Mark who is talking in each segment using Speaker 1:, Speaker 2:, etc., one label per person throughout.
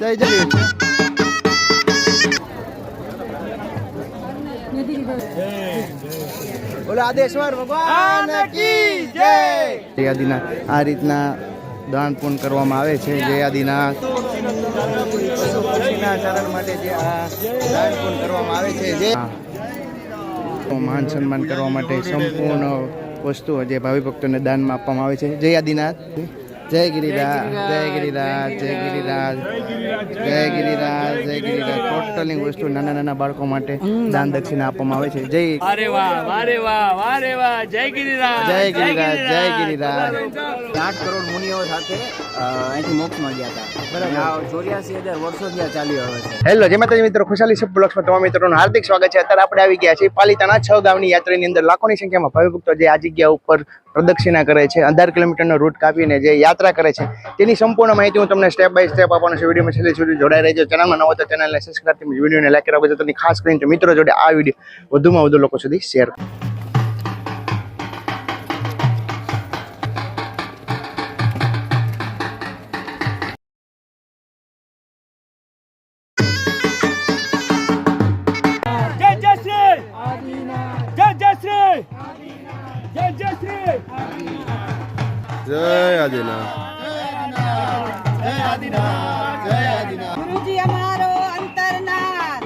Speaker 1: જય જય બોલો આદેશ્વર ભગવાન કી જય. જયાદીના આ રીતના દાન પૂન કરવામાં આવે છે જયાદીના પશુપક્ષીના ચરણ માટે જે આ દાન પૂન કરવામાં આવે છે જે માન સન્માન કરવા માટે સંપૂર્ણ વસ્તુઓ જે ભાવિ ભક્તોને દાનમાં આપવામાં આવે છે. જય આદિનાથ જય ગિરિરાજ જય ગિરિરાજ જય ગિરિરાજ. જય ગિરિરાજ જય ગિરિરાજ. ટોટલી વસ્તુ નાના નાના બાળકો માટે દાન દક્ષિણા આપવામાં આવે છે. જય
Speaker 2: અરે વાહ અરે વાહ અરે વાહ જય ગિરિરાજ
Speaker 1: જય ગિરિરાજ જય ગિરિરાજ.
Speaker 3: આઠ કરોડ મુનિઓ સાથે અહીંથી મોક્ષમાં ગયા હતા. આ ચોર્યાસી હજાર વર્ષોથી આ ચાલ્યું આવે છે.
Speaker 1: હેલો જય માતાજી મિત્રો. ખુશાલી સબ બ્લોગ્સમાં તમામ મિત્રોનું હાર્દિક સ્વાગત છે. અત્યારે આપણે આવી ગયા છીએ પાલિતાણા છ ગામની યાત્રાની અંદર. લાખોની સંખ્યામાં ભાવિ ભક્તો જે આ જગ્યા ઉપર પ્રદક્ષિણા કરે છે અઢાર કિલોમીટરનો રૂટ કાપીને જે યાત્રા કરે છે, તેની સંપૂર્ણ માહિતી હું તમને સ્ટેપ બાય સ્ટેપ આપવાનો છે. વિડીયોમાં છેલ્લે સુધી જોડાઈ રહેજો. ચેનલમાં નવો તો ચેનલને સબસ્ક્રાઈબ કરી વિડીયોને લાઈક કરાવજો. બદલ ખાસ કરીને મિત્રો જોડે આ વીડિયો વધુમાં વધુ લોકો સુધી શેર
Speaker 2: જય જય
Speaker 1: આદિનાથ.
Speaker 4: ગુરુજી અમારો અંતરનાથ.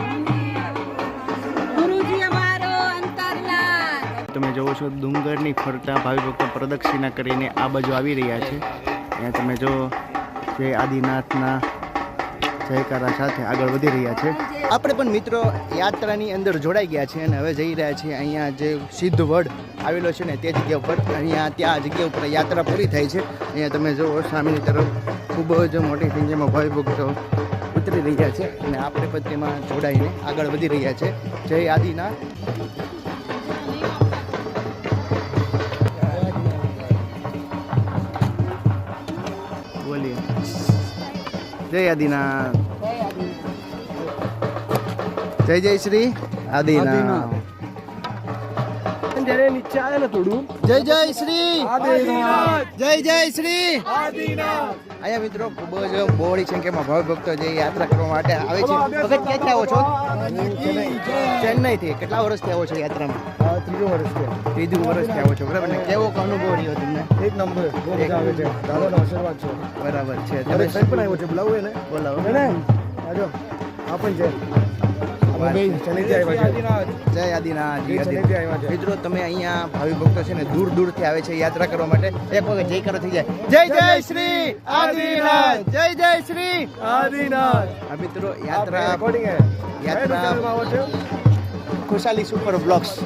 Speaker 4: ગુરુજી અમારો અંતરનાથ.
Speaker 1: તમે જોવો છો ડુંગરની ફરતા ભાવિ ભક્તો પ્રદક્ષિણા કરીને આ બાજુ આવી રહ્યા છે. ત્યાં તમે જો જે આદિનાથના જયકારા સાથે આગળ વધી રહ્યા છે. આપણે પણ મિત્રો યાત્રાની અંદર જોડાઈ ગયા છે અને હવે જઈ રહ્યા છીએ અહીંયા જે સિદ્ધ વડ આવેલો છે ને તે જગ્યા ઉપર. અહીંયા ત્યાં જગ્યા ઉપર યાત્રા પૂરી થાય છે. અહીંયા તમે જુઓ સામેની તરફ ખૂબ જ મોટી સંખ્યામાં ભય ભક્તો ઉતરી રહ્યા છે અને આપણે પણ તેમાં જોડાઈને આગળ વધી રહ્યા છે. જય આદિનાથ. જય આદિનાથ જય જય શ્રી આદિનાથ
Speaker 2: નીચે આવે ને થોડું
Speaker 1: જય જય શ્રી જય જય શ્રી અહીંયા મિત્રો ખૂબ જ બહોળી સંખ્યામાં ભાવ ભક્તો જે યાત્રા કરવા માટે આવે છે વખત ક્યાંથી આવો છો ચેન્નઈ થી કેટલા વર્ષથી આવો છો યાત્રામાં
Speaker 5: ત્રીજો વર્ષ છે
Speaker 1: ત્રીજું વર્ષથી આવો છો બરાબર ને? કેવો અનુભવ રહ્યો તમને?
Speaker 5: એક નંબર બહુ મજા આવે છે. દાદાનો આશીર્વાદ છે.
Speaker 1: બરાબર છે. તમે
Speaker 5: સાહેબ પણ આવ્યો છે બોલાવો એને.
Speaker 1: બોલાવો.
Speaker 5: ને આજો. આ પણ છે.
Speaker 1: જય આદિનાથ. મિત્રો તમે અહીંયા ભાવિ ભક્તો છે ને દૂર દૂરથી આવે છે યાત્રા કરવા માટે. એક વખત જય કરો થઈ જાય. જય જય શ્રી આદિનાથ. જય જય શ્રી
Speaker 5: આદિનાથ.
Speaker 1: આ મિત્રો યાત્રા યાત્રા- ખુશાલી સુપર બ્લોક્સ.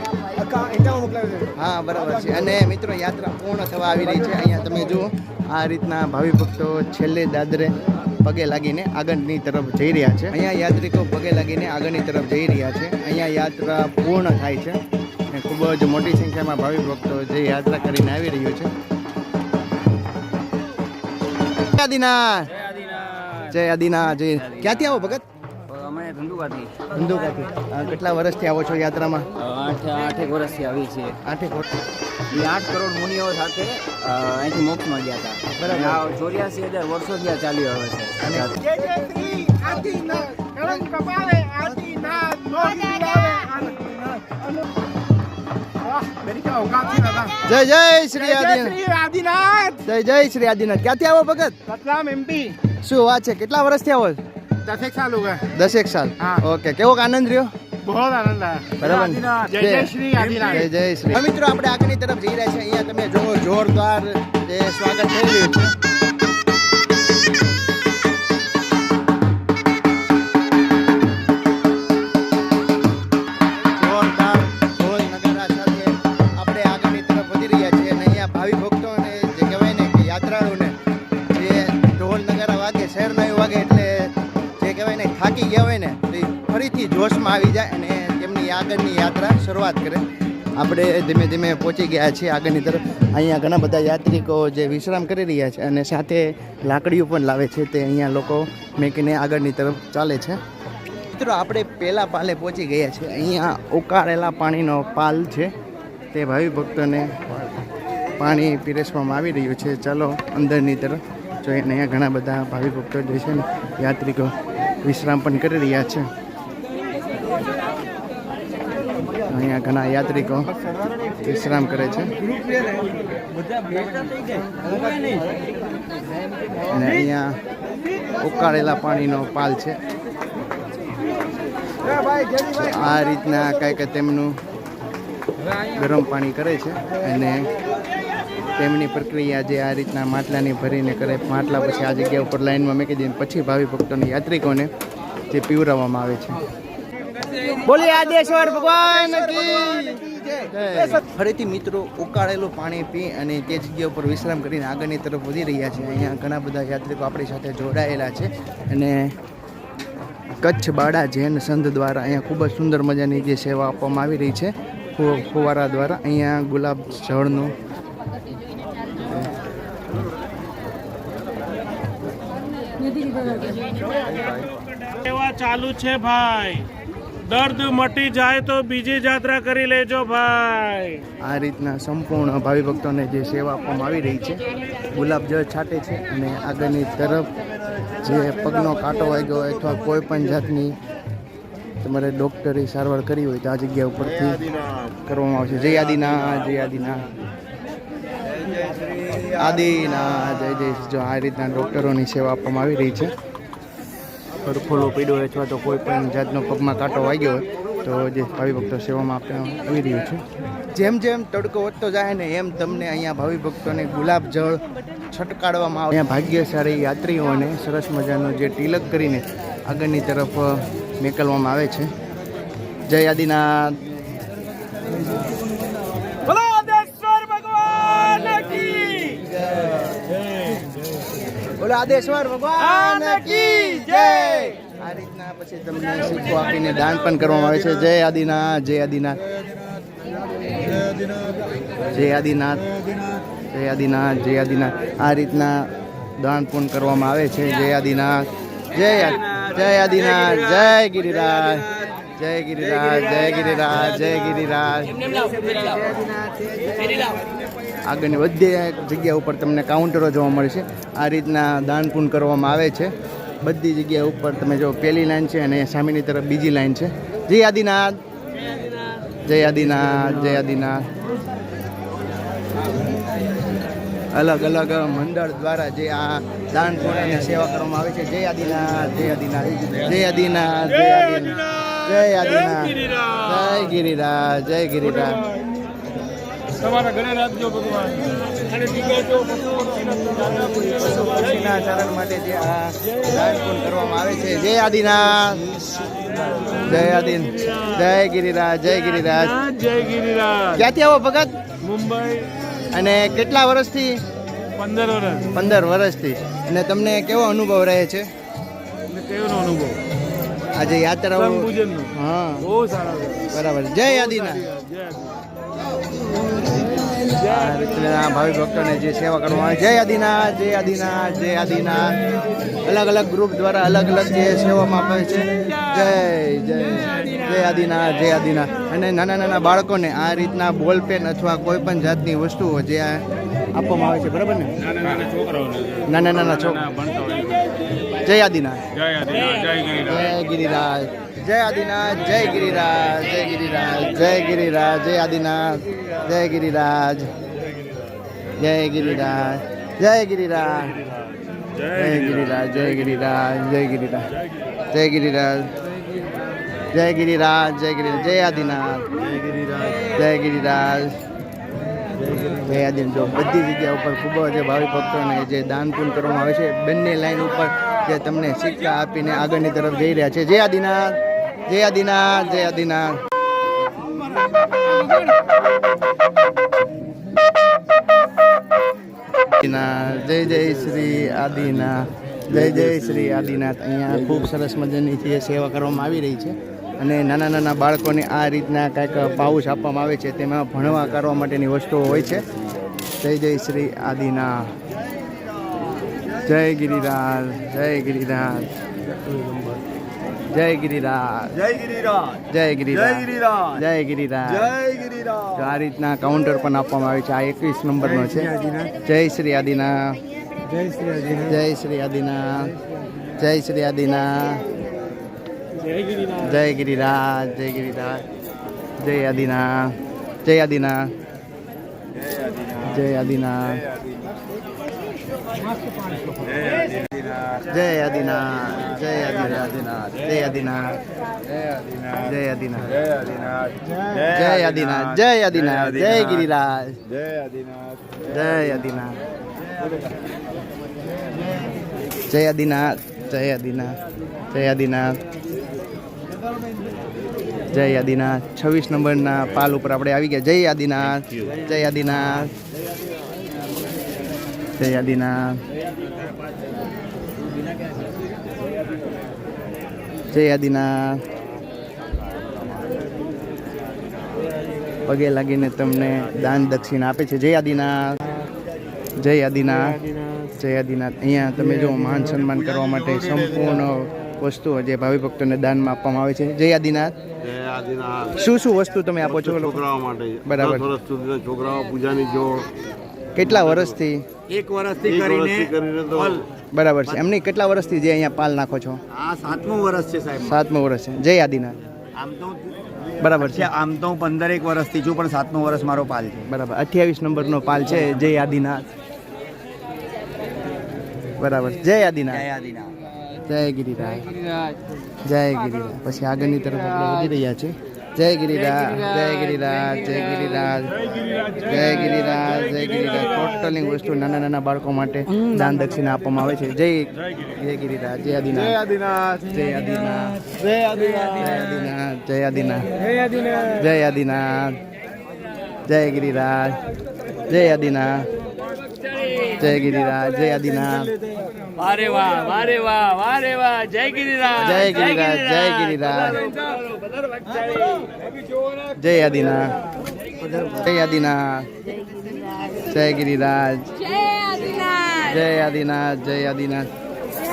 Speaker 1: હા બરાબર છે. અને મિત્રો યાત્રા પૂર્ણ થવા આવી રહી છે. અહીંયા તમે જુઓ આ રીતના ભાવિ ભક્તો છેલ્લે દાદરે પગે લાગીને આગળની તરફ જઈ રહ્યા છે. અહીંયા યાત્રિકો પગે લાગીને આગળની તરફ જઈ રહ્યા છે. અહીંયા યાત્રા પૂર્ણ થાય છે. અને ખૂબ જ મોટી સંખ્યામાં ભાવિ ભક્તો જે યાત્રા કરીને આવી રહ્યો છે. જય આદિનાથ! જય આદિનાથ. જય ક્યાંથી આવો ભગત?
Speaker 3: ધંધુકાથી
Speaker 1: ધંધુકાથી કેટલા વર્ષથી આવો છો યાત્રામાં?
Speaker 3: આઠ આઠેક વર્ષથી આવી છે.
Speaker 1: આઠેક વર્ષ.
Speaker 3: એ આઠ કરોડ મુનિઓ સાથે અહીંથી મોક્ષમાં ગયા હતા.
Speaker 1: બરાબર.
Speaker 3: ચોર્યાસી હજાર વર્ષો ત્યાં ચાલી આવે છે.
Speaker 1: જય જય શ્રી આદિનાથ. જય જય શ્રી આદિનાથ. ક્યાંથી આવો ભગત?
Speaker 5: રતલામ એમપી
Speaker 1: શું વાત છે? કેટલા વર્ષથી આવો છો?
Speaker 5: દસેક સાલ ગયા
Speaker 1: દસેક સાલ. ઓકે કેવો આનંદ રહ્યો?
Speaker 5: બહુ આનંદ
Speaker 1: બરાબર
Speaker 5: જય જય. શ્રી
Speaker 1: જય જય શ્રી. મિત્રો આપણે આગળની તરફ જઈ રહ્યા છે અહીંયા તમે જુઓ જોરદાર જે સ્વાગત થઈ રહ્યું છે. અને ભાવિ ભક્તોને જે કહેવાય ને કે યાત્રાળુને જે ઢોલ નગારા વાગે શહેરના એવું વાગે એટલે ને થાકી ગયા હોય ને, તો ફરીથી જોશમાં આવી જાય અને તેમની આગળની યાત્રા શરૂઆત કરે. આપણે ધીમે ધીમે પહોંચી ગયા છીએ આગળની તરફ. અહીંયા ઘણા બધા યાત્રિકો જે વિશ્રામ કરી રહ્યા છે અને સાથે લાકડીઓ પણ લાવે છે તે અહીંયા લોકો મેકીને આગળની તરફ ચાલે છે. મિત્રો, આપણે પહેલા પાલે પહોંચી ગયા છે અહીંયા ઉકાળેલા પાણીનો પાલ છે. તે ભાવિ ભક્તોને પાણી પીરસવામાં આવી રહ્યું છે. ચાલો અંદરની તરફ જોઈએ અહીંયા ઘણા બધા ભાવિ ભક્તો જે છે ને, યાત્રિકો વિશ્રામ પણ કરી રહ્યા છે. અહીંયા ઘણા યાત્રિકો વિશ્રામ કરે છે. અને અહીંયા ઉકાળેલા પાણીનો પાલ છે. આ રીતના કાંઈક તેમનું ગરમ પાણી કરે છે અને તેમની પ્રક્રિયા જે આ રીતના માટલાની ભરીને કરે માટલા પછી આ જગ્યા ઉપર લાઈનમાં મૂકી દઈને પછી ભાવિ ભક્તોને યાત્રિકોને જે પીવરાવવામાં આવે છે. બોલી આદેશ્વર ભગવાન ફરીથી મિત્રો ઉકાળેલું પાણી પી અને તે જગ્યા ઉપર વિશ્રામ કરીને આગળની તરફ વધી રહ્યા છે. અહીંયા ઘણા બધા યાત્રિકો આપણી સાથે જોડાયેલા છે અને કચ્છ બાળા જૈન સંઘ દ્વારા અહીંયા ખૂબ જ સુંદર મજાની જે સેવા આપવામાં આવી રહી છે. ફુવારા દ્વારા અહીંયા ગુલાબ જળનું
Speaker 2: સેવા ચાલુ છે ભાઈ. દર્દ મટી જાય તો બીજી જાત્રા કરી લેજો ભાઈ.
Speaker 1: આ રીતના સંપૂર્ણ ભાવિ ભક્તોને જે સેવા આપવામાં આવી રહી છે, ગુલાબ જળ છાંટે છે અને આગળની તરફ જે પગનો કાંટો વાગ્યો હોય અથવા કોઈ પણ જાતની તમારે ડૉક્ટરી સારવાર કરી હોય તો આ જગ્યા ઉપરથી કરવામાં આવશે. જય આદિના જય આદિના જય જય જો આ રીતના ડૉક્ટરોની સેવા આપવામાં આવી રહી છે. ફરફોલો પીડો હોય અથવા તો કોઈ પણ જાતનો પગમાં કાંટો વાગ્યો હોય તો જે ભાવિ ભક્તો સેવામાં આપવામાં આવી રહ્યું છે. જેમ જેમ તડકો વધતો જાય ને એમ તમને અહીંયા ભાવિ ભક્તોને ગુલાબ જળ છટકાડવામાં આવે. અહીંયા ભાગ્યશાળી યાત્રીઓને સરસ મજાનો જે તિલક કરીને આગળની તરફ મેકલવામાં આવે છે. જય આદિનાથ.
Speaker 2: બોલો આદેશ્વર ભગવાન કી
Speaker 1: જય! આ રીતના પછી તમને શીખો આપીને દાન પણ કરવામાં આવે છે. જય આદિનાથ જય આદિનાથ. જય આદિનાથ જય આદિનાથ જય આદિનાથ. આ રીતના દાન પણ કરવામાં આવે છે. જય આદિનાથ જય જય આદિનાથ જય ગિરિરાજ જય ગિરિરાજ જય ગિરિરાજ જય ગિરિરાજ. આગળની બધી જગ્યા ઉપર તમને કાઉન્ટરો જોવા મળશે આ રીતના દાન પૂર્ણ કરવામાં આવે છે. બધી જગ્યા ઉપર તમે જો પહેલી લાઈન છે અને સામેની તરફ બીજી લાઈન છે. જય આદિનાથ. જય આદિનાથ જય આદિનાથ. અલગ અલગ મંડળ દ્વારા જે આ દાન પૂર્ણ અને સેવા કરવામાં આવે છે. જય આદિનાથ જય આદિનાથ જય આદિનાથ જય આદિનાથ જય આદિનાથ, જય ગિરિરાજ જય ગિરિરાજ.
Speaker 2: તમારા ઘરે રાખજો ભગવાન. અને
Speaker 1: પશુપક્ષીના ચારણ માટે જે આ દાન કરવામાં આવે છે. જય આદિનાથ. જય આદિન. જય ગિરિરાજ જય ગિરિરાજ.
Speaker 2: જય ગિરિરાજ.
Speaker 1: ક્યાંથી આવો ભગત?
Speaker 2: મુંબઈ.
Speaker 1: અને કેટલા વર્ષથી?
Speaker 2: પંદર વર્ષ.
Speaker 1: પંદર વર્ષથી. અને તમને કેવો અનુભવ રહે છે?
Speaker 2: કેવો અનુભવ?
Speaker 1: આજે
Speaker 2: યાત્રા
Speaker 1: હા.
Speaker 2: બહુ સારા
Speaker 1: બરાબર. જય આદિનાથ.
Speaker 2: જય
Speaker 1: આ રીતના ભાવિ ભક્તોને જે સેવા કરવામાં આવે. જય આદિનાથ જય આદિનાથ જય આદિનાથ. અલગ અલગ ગ્રુપ દ્વારા અલગ અલગ જે સેવામાં આપે છે. જય જય જય આદિનાથ જય આદિનાથ. અને નાના નાના બાળકોને આ રીતના બોલ પેન અથવા કોઈ પણ જાતની વસ્તુઓ જે આ આપવામાં આવે છે બરાબર ને?
Speaker 2: નાના નાના
Speaker 1: છોકરા જય આદિનાથ.
Speaker 2: જય ગિરિરાજ.
Speaker 1: જય આદિનાથ જય ગિરિરાજ જય ગિરિરાજ જય ગિરિરાજ જય આદિનાથ. જય ગિરિરાજ. જય ગિરિરાજ. જય ગિરિરાજ. જય ગિરિરાજ જય ગિરિરાજ જય ગિરિરાજ. જય ગિરિરાજ. જય ગિરિરાજ જય ગિરિરાજ. જય આદિનાથ. જય ગિરિરાજ. જય આદિન જો બધી જગ્યા ઉપર ખૂબ જ ભાવિ ભક્તોને જે દાન પૂન કરવામાં આવે છે, બંને લાઈન ઉપર જે તમને સિક્કા આપીને આગળની તરફ જઈ રહ્યા છે. જય આદિનાથ. જય આદિનાથ. જય આદિનાથ. જય જય શ્રી આદિનાથ જય જય શ્રી આદિનાથ. અહીંયા ખૂબ સરસ મજાની જે સેવા કરવામાં આવી રહી છે અને નાના નાના બાળકોને આ રીતના કાંઈક પાઉચ આપવામાં આવે છે, તેમાં ભણવા કરવા માટેની વસ્તુઓ હોય છે. જય જય શ્રી આદિનાથ. જય ગિરિરાજ જય ગિરિરાજ. જય ગિરિરાજ.
Speaker 5: જય ગિરિરાજ.
Speaker 1: જય ગિરિરાજ. જય ગિરિરાજ.
Speaker 5: જય ગિરિરાજ.
Speaker 1: આ રીતના કાઉન્ટર પણ આપવામાં આવ્યું છે. આ એકવીસ નંબરનો છે. જય શ્રી આદિના
Speaker 5: જય શ્રી આદિના
Speaker 1: જય શ્રી આદિના જય શ્રી આદિના જય ગિરિરાજ. જય ગિરિરાજ. જય આદિના જય આદિના જય આદિનાથ જય આદિનાથ જય આદિનાથ જય આદિનાથ જય આદિનાથ જય આદિનાથ જય આદિનાથ જય ગિરિરાજ જય આદિનાથ જય આદિનાથ જય આદિનાથ જય આદિનાથ જય આદિનાથ છવ્વીસ નંબરના પાલ ઉપર આપણે આવી ગયા જય આદિનાથ જય આદિનાથ જય આદિનાથ જય આદિનાથ પગે લાગીને તમને દાન દક્ષિણા આપે છે. જય આદિનાથ જય આદિનાથ જય આદિનાથ અહીંયા તમે જો માન સન્માન કરવા માટે સંપૂર્ણ વસ્તુઓ જે ભાવિ ભક્તોને દાનમાં આપવામાં આવે છે. જય આદિનાથ શું શું વસ્તુ તમે આપો છો?
Speaker 6: છોકરાઓ માટે.
Speaker 1: બરાબર.
Speaker 6: છોકરાઓ પૂજાની જો
Speaker 1: કેટલા વર્ષથી?
Speaker 3: એક વર્ષથી
Speaker 6: એક
Speaker 3: કરીને.
Speaker 1: બરાબર છે. એમની કેટલા વર્ષથી જે અહીંયા પાલ નાખો છો?
Speaker 3: આ સાતમું વર્ષ છે સાહેબ.
Speaker 1: સાતમું વર્ષ છે. જય આદિનાથ.
Speaker 3: આમ તો
Speaker 1: બરાબર
Speaker 3: છે. આમ તો હું પંદરેક વર્ષથી છું પણ સાતમું વર્ષ મારો પાલ છે.
Speaker 1: બરાબર. અઠ્યાવીસ નંબરનો પાલ છે. જય આદિનાથ. બરાબર. જય આદિનાથ.
Speaker 3: જય આદિનાથ.
Speaker 1: જય ગિરિરાજ. જય ગિરિરાજ. પછી આગળની તરફ આપણે વધી રહ્યા છે જય ગિરિરાજ જય ગિરિરાજ જય ગિરિરાજ જય ગિરિરાજ. જય ગિરિરાજ ટોટલી વસ્તુ નાના નાના બાળકો માટે દાન દક્ષિણા આપવામાં આવે છે. જય જય ગિરિરાજ. જય આદિનાથ.
Speaker 5: આદિનાથ.
Speaker 1: જય આદિનાથ.
Speaker 5: જય આદિનાથ.
Speaker 1: જય આદિનાથ
Speaker 5: જય આદિનાથ.
Speaker 1: જય આદિનાથ. જય ગિરિરાજ. જય આદિનાથ. જય ગિરિરાજ જય આદિનાથ.
Speaker 7: વારે વાહ વારે વાહ વારે વાહ. જય ગિરિરાજ.
Speaker 1: જય ગિરિરાજ જય ગિરિરાજ. જય આદિના જય આદિનાથ. જય ગિરિરાજ.
Speaker 4: જય આદિનાથ
Speaker 1: જય આદિનાથ.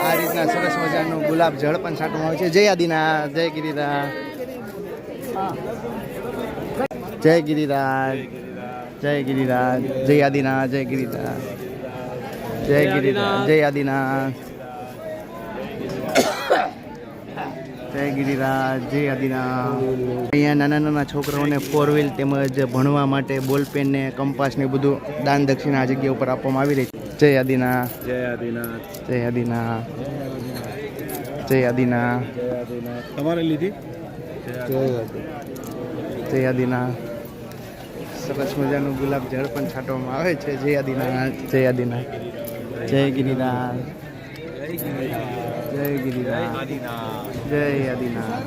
Speaker 1: આ રીતના સરસ મજાનું ગુલાબ જળ પણ છાંટવામાં આવે છે. જય આદિના જય ગિરિરાજ. જય ગિરિરાજ. જય ગિરિરાજ. જય આદિનાથ, જય ગિરિરાજ. જય ગિરિરાજ. જય આદિનાથ. જય ગિરિરાજ જય આદિનાથ અહીંયા નાના નાના છોકરાઓને ફોર વ્હીલ તેમજ ભણવા માટે બોલપેન ને કંપાસ ને બધું દાન દક્ષિણા આ જગ્યા ઉપર આપવામાં આવી રહી છે. જય આદિના
Speaker 6: જય આદિનાથ
Speaker 1: જય આદિના જય આદિના
Speaker 6: તમારે લીધી?
Speaker 1: જય આદિના સરસ મજાનું ગુલાબ જળ પણ છાંટવામાં આવે છે. જય આદિના જય આદિના જય ગિરિરાજ જય ગિરિરાજ જય આદિનાથ જય આદિના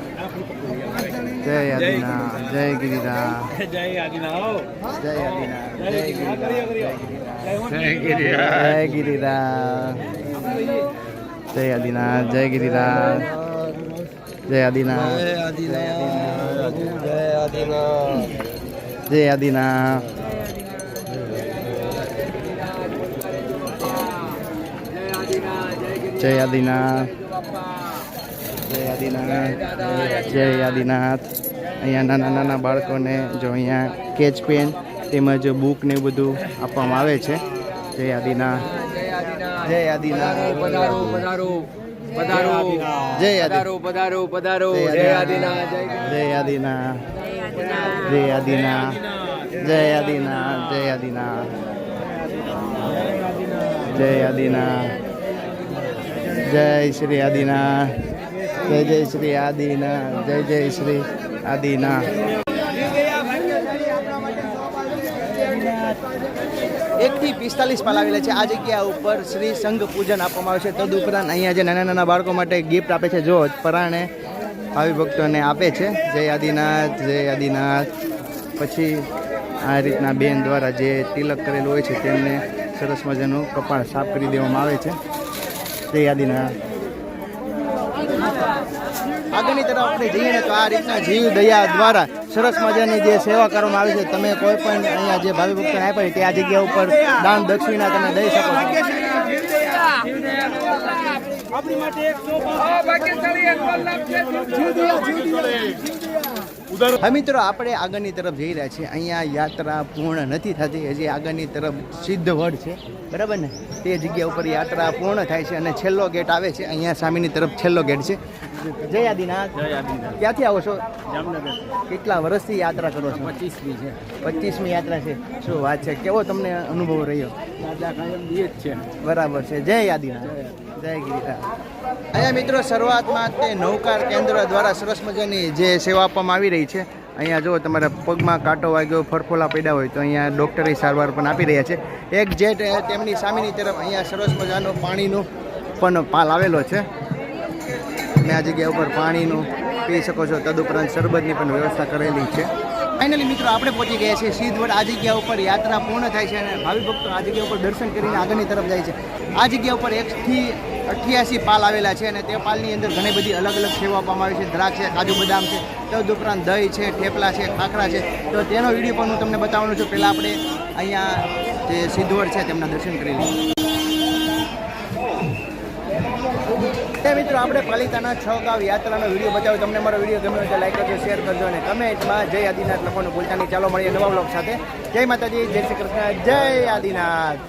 Speaker 1: જય આદિના
Speaker 7: જય ગિરિરા
Speaker 1: જય આદિના જય આદિના જય ગિરિરા જય ગિરિરા જય આદિના જય ગિરિરા જય આદિના જય આદિના જય આદિના જય આદિના આદિનાથ જય આદિનાથ. અહીંયા નાના નાના બાળકોને જો અહીંયા કેચ પેન તેમજ બુક ને એવું બધું આપવામાં આવે છે. જય આદિનાથ. જય આદિનાથ.
Speaker 7: પધારો પધારો પધારો.
Speaker 1: જય
Speaker 7: પધારો પધારો પધારો. જય આદિનાથ. જય
Speaker 1: જય આદિનાથ. જય આદિનાથ. જય આદિનાથ. જય આદિનાથ. જય આદિનાથ. જય શ્રી આદિનાથ. જય જય શ્રી આદિનાથ જય જય શ્રી આદિના. એકથી પિસ્તાલીસ પાલ છે. આ જગ્યા ઉપર શ્રી સંઘ પૂજન આપવામાં આવે છે. તદુપરાંત અહીંયા જે નાના નાના બાળકો માટે ગિફ્ટ આપે છે. જો પરાણે ભાવિ ભક્તોને આપે છે. જય આદિનાથ જય આદિનાથ. પછી આ રીતના બેન દ્વારા જે તિલક કરેલું હોય છે, તેમને સરસ મજાનું કપાળ સાફ કરી દેવામાં આવે છે. જય આદિનાથ. આગળની તરફ આપણે જઈએ તો આ રીતના જીવ દયા દ્વારા સરસ મજાની જે સેવા કરવામાં આવે છે, તમે કોઈ પણ અહીંયા જે ભાવિ ભક્તોને આપ્યા તે આ જગ્યા ઉપર દાન દક્ષિણા તમે દઈ શકો છો. મિત્રો, આપણે આગળની તરફ જઈ રહ્યા છીએ. અહીંયા યાત્રા પૂર્ણ નથી થતી, હજી આગળની તરફ સિદ્ધ વડ છે. બરાબર ને? તે જગ્યા ઉપર યાત્રા પૂર્ણ થાય છે અને છેલ્લો ગેટ આવે છે. અહીંયા સામેની તરફ છેલ્લો ગેટ છે. જય આદિનાથ. ક્યાંથી આવો છો?
Speaker 3: જામનગર
Speaker 1: કેટલા વર્ષથી યાત્રા કરો છો?
Speaker 3: પચીસમી છે.
Speaker 1: પચીસમી યાત્રા છે. શું વાત છે? કેવો તમને અનુભવ રહ્યો?
Speaker 3: છે.
Speaker 1: બરાબર છે. જય આદિનાથ. જય ગિરિધર અહીંયા મિત્રો શરૂઆતમાં તે નૌકાર કેન્દ્ર દ્વારા સરસ મજાની જે સેવા આપવામાં આવી રહી છે. અહીંયા જો તમારા પગમાં કાંટો વાગ્યો ફરફોલા પડ્યા હોય તો અહીંયા ડૉક્ટરી સારવાર પણ આપી રહ્યા છે. એક જેટ તેમની સામેની તરફ અહીંયા સરસ મજાનો પાણીનો પણ પાલ આવેલો છે. તમે આ જગ્યા ઉપર પાણીનું પી શકો છો. તદુપરાંત શરબતની પણ વ્યવસ્થા કરેલી છે. ફાઇનલી મિત્રો, આપણે પહોંચી ગયા છીએ સિદ્ધવડ. આ જગ્યા ઉપર યાત્રા પૂર્ણ થાય છે અને ભાવિ ભક્તો આ જગ્યા ઉપર દર્શન કરીને આગળની તરફ જાય છે. આ જગ્યા ઉપર એકથી અઠ્યાસી પાલ આવેલા છે અને તે પાલની અંદર ઘણી બધી અલગ અલગ સેવા આપવામાં આવી છે. દ્રાક્ષ છે, કાજુ બદામ છે, તદુપરાંત દહીં છે, થેપલા છે, ખાખરા છે. તો તેનો વીડિયો પણ હું તમને બતાવવાનો છું. પહેલાં આપણે અહીંયા જે સિદ્ધવડ છે તેમના દર્શન કરી લઈએ. મિત્રો, આપણે પાલિતાના છ ગાંવ યાત્રાનો વીડિયો બતાવ્યો. તમને મારો વીડિયો ગમ્યો તો લાઈક કરજો શેર કરજો અને કમેન્ટમાં જય આદિનાથ લખવાનું ભૂલતા નહીં. ચાલો મળીએ નવા બ્લોગ સાથે. જય માતાજી, જય શ્રી કૃષ્ણ, જય આદિનાથ.